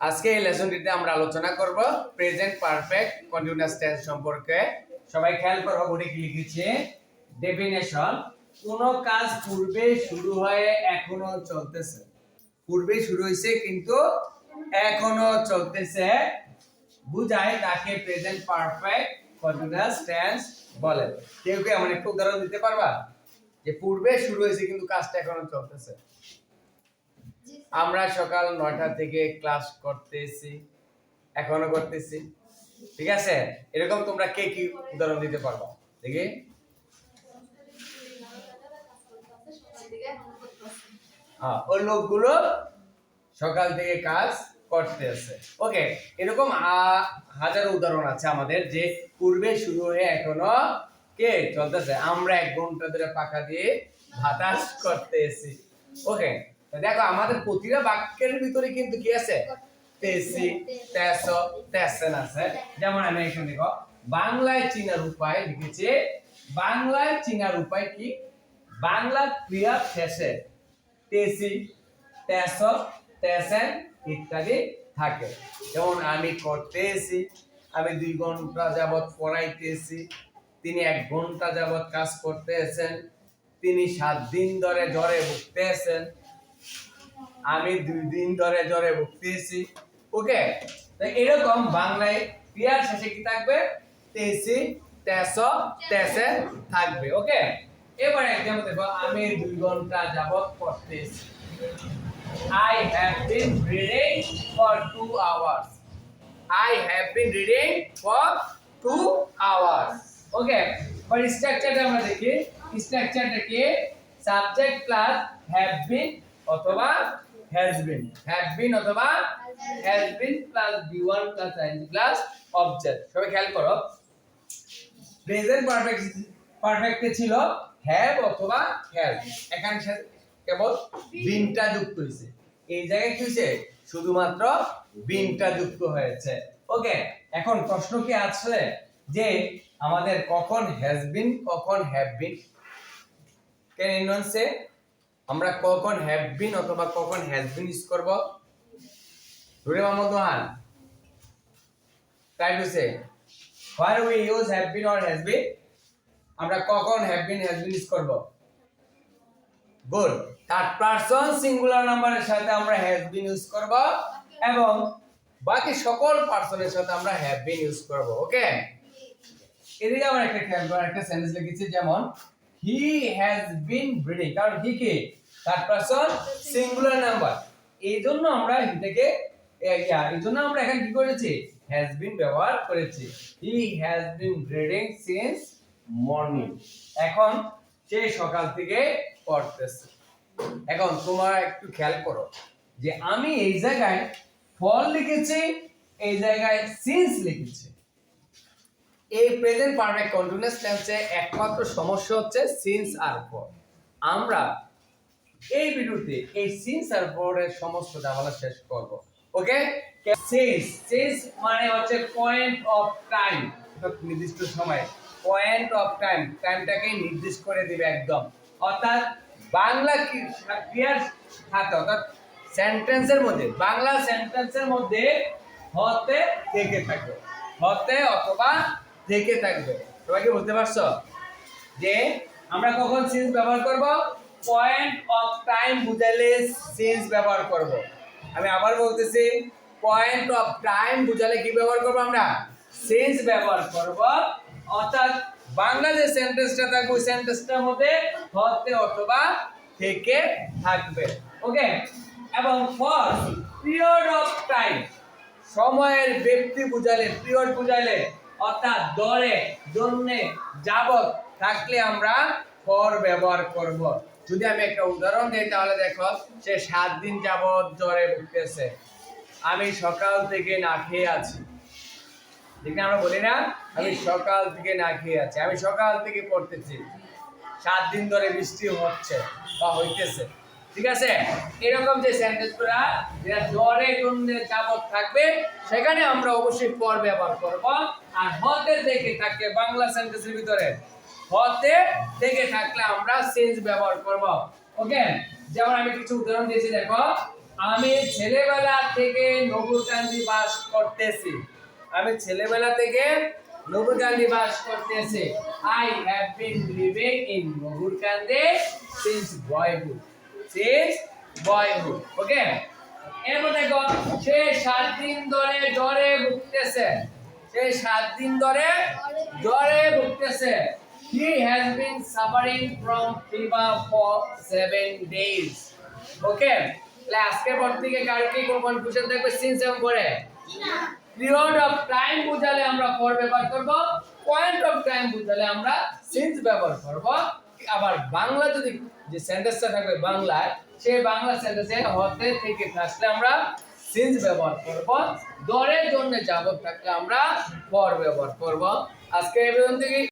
আজকে এই লেসনটিতে আমরা আলোচনা করব প্রেজেন্ট পারফেক্ট কন্টিনিউয়াস টেন্স সম্পর্কে। সবাই খেয়াল করো বোর্ডে কি লিখেছে? ডেফিনেশন কোন কাজ পূর্বে শুরু হয়ে এখনও চলতেছে। পূর্বে শুরু হয়েছে কিন্তু এখনও চলতেছে। বুঝায় তাকে প্রেজেন্ট পারফেক্ট কন্টিনিউয়াস টেন্স বলে। কেউ কেউ এমন একটু উদাহরণ দিতে পারবা? যে পূর্বে শুরু হয়েছে কিন্তু কাজটা এখনও চলতেছে। আমরা সকাল নয়টা থেকে ক্লাস করতেছি, এখনও করতেছি। ঠিক আছে? এরকম তোমরা কে কি উদাহরণ দিতে পারব? দেখি। হ্যাঁ ওই লোকগুলো সকাল থেকে কাজ করতেছে। ওকে, এরকম হাজারো উদাহরণ আছে আমাদের যে পূর্বে শুরু হয়ে এখনও কে চলতেছে। আমরা এক ঘণ্টা ধরে পাখা দিয়ে বাতাস করতেছি। ওকে দেখো, আমাদের প্রতিটা বাক্যের ভিতরে কিন্তু কি আছে? তেসি, তেস, তেসেন আছে। যেমন আমি এখানে দেখো, বাংলায় চিনার উপায় লিখেছে, বাংলায় চিনার উপায় কি? বাংলা ক্রিয়া তেসি, তেস, তেসেন ইত্যাদি থাকে। যেমন, আমি করতেছি, আমি দুই ঘণ্টা যাবৎ পড়াইতেছি, তিনি এক ঘণ্টা যাবত কাজ করতেছেন, তিনি সাত দিন ধরে জ্বরে ভুগতেছেন আমি দুই দিন ধরে জ্বরে ভুগতেছি ওকে এরকম বাংলায় ক্রিয়ার শেষে কি থাকবে তেসি তেস তেসে থাকবে, ওকে এবার এক্সাম্পল দেখো, আমি দুই ঘণ্টা যাবত পড়তেছি I have been reading for two hours. I have been reading for two hours. Okay. but স্ট্রাকচারটা আমরা দেখি স্ট্রাকচারটা কি সাবজেক্ট প্লাস হ্যাভ বিন অথবা হ্যাজ বিন হ্যাভ বিন অথবা has been plus V one plus ING plus object সবাই খেয়াল করো। প্রেজেন্ট পারফেক্ট পারফেক্টে ছিল হ্যাভ অথবা হ্যাভ এখানে কেবল বিনটা যুক্ত হয়েছে। এই জায়গায় কি হয়েছে? শুধুমাত্র বিনটা যুক্ত হয়েছে। ওকে এখন প্রশ্ন কি আছে যে আমাদের কখন হ্যাজ বিন কখন have been can anyone say আমরা কখন হ্যাভ বিন অথবা কখন হ্যাজ বিন ইউজ করব? রুরে Mohammad ওহান try to where we use have been or has been? আমরা কখন have been, has been use করব? গুড থার্ড পারসন সিঙ্গুলার নাম্বারের সাথে আমরা হ্যাজ বিন ইউজ করব এবং বাকি সকল পারসনের সাথে আমরা হ্যাভ বিন ইউজ করব ওকে এদিকে আমরা একটা একটা সেন্টেন্স লিখেছি, যেমন হি হ্যাজ বিন ব্রিডিং কারণ হি কি? থার্ড পারসন সিঙ্গুলার নাম্বার এই জন্য আমরা হি থেকে ইয়া, এই জন্য আমরা এখানে কি করেছি? হ্যাজ বিন ব্যবহার করেছি। He has been breeding since morning এখন সে সকাল থেকে পড়তেছে। এখন তোমরা একটু খেয়াল করো যে আমি এই জায়গায় ফল লিখেছি এই জায়গায় সিন্স লিখেছি। এই প্রেজেন্ট পারফেক্ট কন্টিনিউয়াস টেন্সে একমাত্র সমস্যা হচ্ছে সিন্স আর ফর আমরা এই ভিডিওতে এই সিন্স আর ফরের সমস্ত জামালা শেষ করব। ওকে সিন্স সিন্স মানে হচ্ছে পয়েন্ট অফ টাইম নির্দিষ্ট সময়। পয়েন্ট অফ টাইম টাইমটাকে নির্দিষ্ট করে দিবে একদম। অর্থাৎ বাংলা ক্রিয়ার সাথে, অর্থাৎ সেন্টেন্সের মধ্যে, বাংলা সেন্টেন্সের মধ্যে হতে থেকে থাকবে হতে অথবা থেকে থাকবে। সবাই কি বুঝতে পারছ? যে আমরা কখন সিন্স ব্যবহার করব? পয়েন্ট অফ টাইম বুঝালে সিন্স ব্যবহার করব। আমি আবার বলতেছি পয়েন্ট অফ টাইম বুঝালে কি ব্যবহার করব আমরা? সিন্স ব্যবহার করব। অর্থাৎ বাংলা যে সেন্টেন্সটা থাকবে, ওই সেন্টেন্সটার মধ্যে হতে অথবা থেকে থাকবে। ওকে এবং ফর পিরিয়ড অফ টাইম সময়ের ব্যক্তি বুঝালে পিরিয়ড বুঝালে অর্থাৎ দরে জন্যে যাবত থাকলে আমরা ফর ব্যবহার করব। যদি আমি একটা উদাহরণ দিই, তাহলে দেখো, সে সাত দিন যাবত জ্বরে ভুগতেছে। আমি সকাল থেকে না খেয়ে আছি। ঠিক আমরা বলি না? আমি সকাল থেকে না খেয়ে আছি। আমি সকাল থেকে পড়তেছি। সাত দিন ধরে বৃষ্টি হচ্ছে বা হইতেছে। ঠিক আছে? এরকম যে সেন্টেন্সগুলো যেটা জ্বরে জন্যে যাবত থাকবে, সেখানে আমরা অবশ্যই পর ব্যবহার করব। আর হতে থেকে থাকলে বাংলা সেন্টেন্সের ভিতরে। হতে থেকে থাকলে আমরা সেন্স ব্যবহার করব। ওকে? যেমন আমি কিছু উদাহরণ দিয়েছি, দেখো। আমি ছেলেবেলা থেকে নবুকান্দি বাস করতেছি। আমি ছেলেবেলা থেকে নবুকান্দি বাস করতেছি। I have been living in Nabukandi since boyhood since boyhood okay এরপর দেখো, সে সাত দিন ধরে জ্বরে ভুগতেছে। সে সাত দিন ধরে জ্বরে ভুগতেছে। He has been suffering from fever for seven days. ওকে তাহলে আজকের পর থেকে কার কি কোনো কনফিউশন থাকবে? সিন্স এবং পরে। পিরিয়ড অফ টাইম বুঝালে আমরা ফর ব্যবহার করব। পয়েন্ট অফ টাইম বুঝালে আমরা সিন্স ব্যবহার করব। আবার বাংলা যদি যে সেন্টেন্সটা থাকবে বাংলায় সেই বাংলা সেন্টেন্সে হতে থেকে থাকলে আমরা সিন্স ব্যবহার করব, দরের জন্য যাবত থাকলে আমরা ফর ব্যবহার করব। আজকে এই থেকে